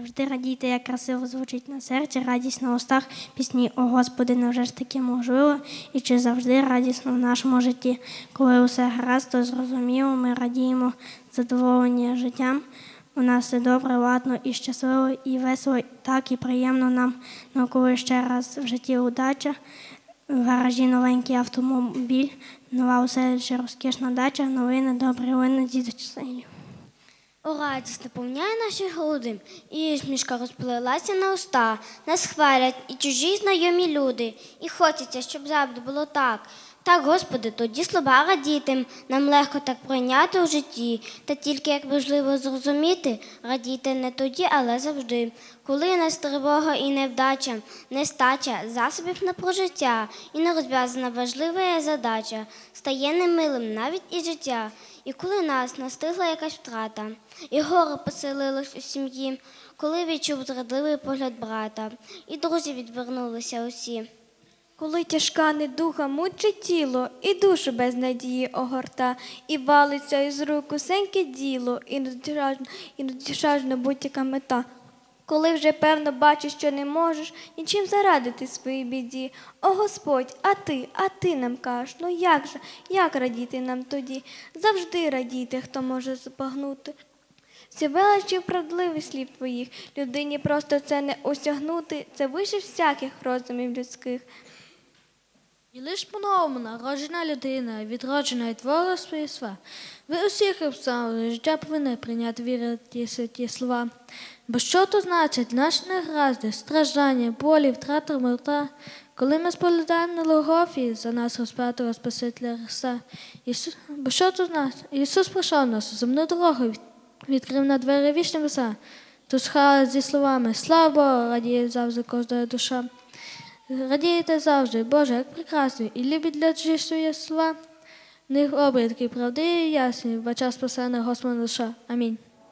Завжди радійте, як красиво звучить на серці, радість на устах, пісні О Господи, невже ж таке можливо? І чи завжди радісно в нашому житті? Коли усе гаразд, то зрозуміло, ми радіємо задоволення життям. У нас все добре, ладно і щасливо, і весело, так і приємно нам. Ну коли ще раз в житті удача, в гаражі новенький автомобіль, нова оселя, розкішна дача, новини, добрі лини, дідуть силі. Радість наповняє наші груди, і смішка розплилася на уста. Нас хвалять і чужі знайомі люди, і хочеться, щоб завжди було так. Так, Господи, тоді слова радіти, нам легко так пройняти у житті, та тільки як важливо зрозуміти, радійте не тоді, але завжди. Коли нас тривога і невдача, нестача засобів на прожиття, і нерозв'язана важлива задача, стає немилим навіть і життя. І коли нас настигла якась втрата, і горе поселилось у сім'ї, коли відчув зрадливий погляд брата, і друзі відвернулися усі. Коли тяжка недуха мучить тіло, і душу без надії огорта, і валиться із рук усеньке діло, і недосяжна, будь-яка мета. Коли вже певно бачиш, що не можеш нічим зарадити своїй біді. О Господь, а ти, а ти нам кажеш, ну як же, як радіти нам тоді? Завжди радійте, хто може збагнути. Всі величі вправдливих слів твоїх, людині просто це не осягнути, це вище всяких розумів людських. І лиш по-новому народжена людина, відроджена від ворога свої Ви усіх обставини життя повинні прийняти віри ті святі слова. Бо що то значить наші негаразди, страждання, болі, втрата мирта, коли ми споглядаємо на Логофії за нас розп'ятого Спасителя Христа. Ісус, бо що то значить? Ісус пройшов нас земну дорогу, відкрив на двері вічні веса. Тут схали зі словами Слава Богу, радіє завжди кожна душа. Радієте завжди, Боже, як прекрасно, і любить для чистої слова. Них обрядки правди і ясні, в очах спасена Господа душа. Амінь.